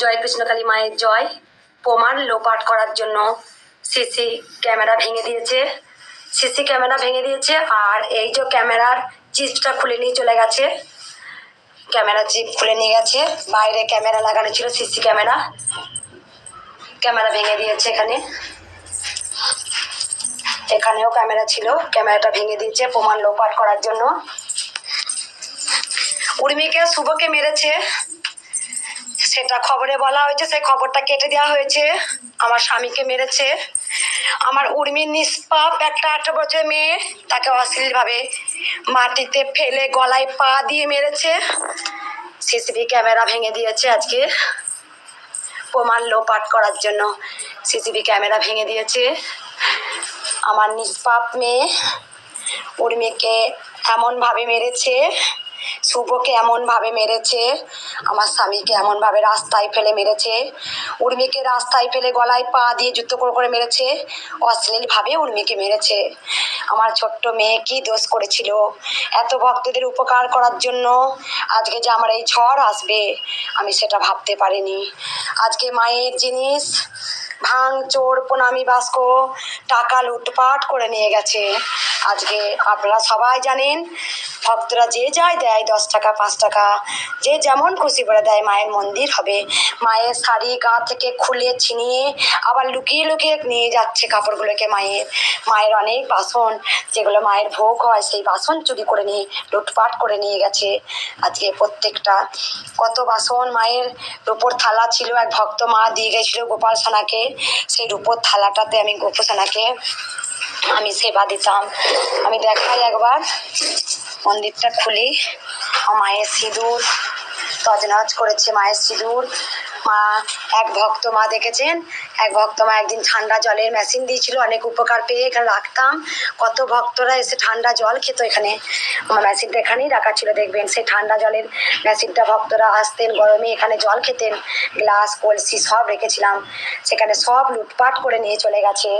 জয় কৃষ্ণকালী মায়ের জয়। প্রমাণ লোপাট করার জন্য সিসি ক্যামেরা ভেঙে দিয়েছে। সিসি ক্যামেরা ভেঙে দিয়েছে আর এই যে ক্যামেরার চিপটা খুলে নিয়ে চলে গেছে। ক্যামেরা চিপ খুলে নিয়ে গেছে। বাইরে ক্যামেরা লাগানো ছিল সিসি ক্যামেরা। ক্যামেরা ভেঙে দিয়েছে এখানে। এখানেও ক্যামেরা ছিল। ক্যামেরাটা ভেঙে দিয়েছে প্রমাণ লোপাট করার জন্য। উর্মিকে শুভকে মেরেছে। সেটা খবরে বলা হয়েছে, সেই খবরটা কেটে দেওয়া হয়েছে। আমার স্বামীকে মেরেছে। আমার উর্মির নিষ্পাপ একটা আঠারো বছরের মেয়ে, তাকে অশ্লীলভাবে মাটিতে ফেলে গলায় পা দিয়ে মেরেছে। সিসিটিভি ক্যামেরা ভেঙে দিয়েছে আজকে। প্রমাণ লোপাট করার জন্য সিসিটিভি ক্যামেরা ভেঙে দিয়েছে। আমার নিষ্পাপ মেয়ে উর্মিকে এমনভাবে মেরেছে শুভকে এমনভাবে মেরেছে, আমার স্বামীকে এমনভাবে রাস্তায় ফেলে মেরেছে, উর্মিকে রাস্তায় ফেলে গলায় পা দিয়ে যুদ্ধ করে করে মেরেছে, অশ্লীলভাবে উর্মিকে মেরেছে। আমার ছোট্ট মেয়ে কি দোষ করেছিল? এত ভক্তদের উপকার করার জন্য আজকে যে আমার এই ঝড় আসবে, আমি সেটা ভাবতে পারিনি। আজকে মায়ের জিনিস, ভাঙ, চোর, প্রণামী বাস্ক, টাকা লুটপাট করে নিয়ে গেছে। আজকে আপনারা সবাই জানেন ভক্তরা যে যায় দেয় দশ টাকা, পাঁচ টাকা, যে যেমন খুশি করে দেয়, মায়ের মন্দির হবে। মায়ের শাড়ি গা থেকে খুলে ছিনিয়ে আবার লুকিয়ে লুকিয়ে নিয়ে যাচ্ছে কাপড়গুলোকে মায়ের। মায়ের অনেক বাসন, যেগুলো মায়ের ভোগ হয়, সেই বাসন চুরি করে নিয়ে, লুটপাট করে নিয়ে গেছে আজকে প্রত্যেকটা। কত বাসন মায়ের রূপোর থালা ছিল, এক ভক্ত মা দিয়ে গেছিল গোপাল সোনাকে। সেই রূপোর থালাটাতে আমি গোপু সোনাকে আমি সেবা দিতাম। আমি দেখাই একবার। মন্দিরটা খুলি মায়ের সিঁদুর, তজনজ করেছে মায়ের সিঁদুর। মা, এক ভক্ত মা দেখেছেন? এক ভক্ত মা একদিন ঠান্ডা জলের মেশিন দিয়েছিল, অনেক উপকার পেয়ে এখানে রাখতাম। কত ভক্তরা এসে ঠান্ডা জল খেত এখানে। আমার মেশিনটা এখানেই রাখা ছিল, দেখবেন? সেই ঠান্ডা জলের মেশিনটা ভক্তরা আসতেন, গরমে এখানে জল খেতেন। গ্লাস কলসি সব রেখেছিলাম। সেখানে সব লুটপাট করে নিয়ে চলে গেছে।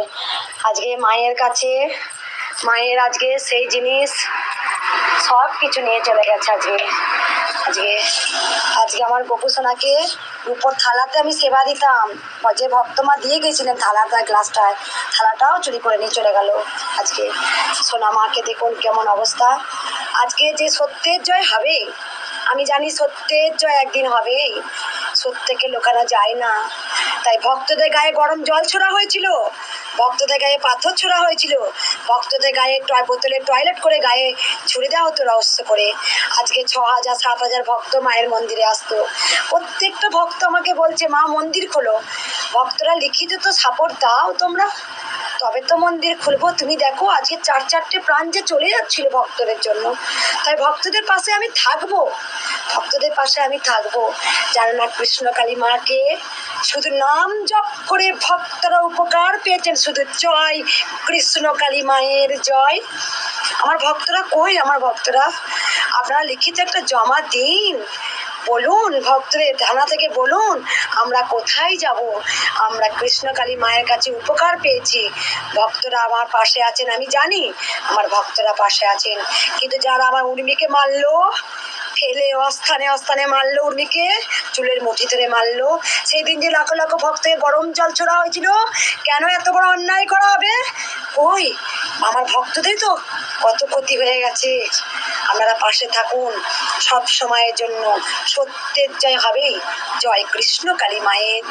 আজকে মায়ের কাছে, মায়ের আজকে সেই জিনিস। সব কিছু নিয়ে চলে গেছে আজকে। আজকে আজকে আমার গোপু সোনাকে উপর থালাতে আমি সেবা দিতাম। যে ভক্তমা দিয়ে গেছিলেন থালাটা, গ্লাসটায়, থালাটাও চুরি করে নিয়ে চলে গেল আজকে। সোনা মাকে দেখুন কেমন অবস্থা। আজকে যে সত্যের জয় হবে, আমি জানি সত্যের জয় একদিন হবেই। সত্যকে লোকানো যায় না। তাই ভক্তদের গায়ে গরম জল ছোড়া হয়েছিল। ভক্তদের গায়ে পাথর ছোড়া হয়েছিল। ভক্তদের গায়ে টয় বোতলে টয়লেট করে গায়ে ছুড়ে দেওয়া হতো রহস্য করে। আজকে ছ হাজার, সাত হাজার ভক্ত মায়ের মন্দিরে আসতো। প্রত্যেকটা ভক্ত আমাকে বলছে, মা, মন্দির খোলো। ভক্তরা লিখিত তো সাপোর্ট দাও তোমরা। তবে তো মন্দির খুলবো। তুমি দেখো, আজকে চার, চারটে প্রাণ যে চলে যাচ্ছিল ভক্তদের জন্য। তাই ভক্তদের পাশে আমি থাকব। ভক্তদের পাশে আমি থাকব। জানো না কৃষ্ণকালী মাকে শুধু নাম জপ করে ভক্তরা উপকার পেয়েছেন। শুধু জয় কৃষ্ণ কালী মায়ের জয়। আমার ভক্তরা কই? আমার ভক্তরা? আপনারা লিখিত একটা জমা দিন। বলুন, ভক্তদের থানা থেকে বলুন, আমরা কোথায় যাব? আমরা কৃষ্ণকালী মায়ের কাছে উপকার পেয়েছি। ভক্তরা আমার পাশে আছেন, আমি জানি আমার ভক্তরা পাশে আছেন। কিন্তু যারা আমার উর্মিকে মারলো ফেলে অস্থানে অস্থানে মারলো উর্মিকে, চুলের মুঠি ধরে মারলো। সেই দিন যে লাখো লাখো ভক্তকে গরম জল ছোড়া হয়েছিল, কেন এত বড় অন্যায় করা হবে? ওই, আমার ভক্তদের তো কত ক্ষতি হয়ে গেছে। আপনারা পাশে থাকুন, সব সময়ের জন্য সত্যের জয় হবেই। জয় কৃষ্ণ কালী মায়ের।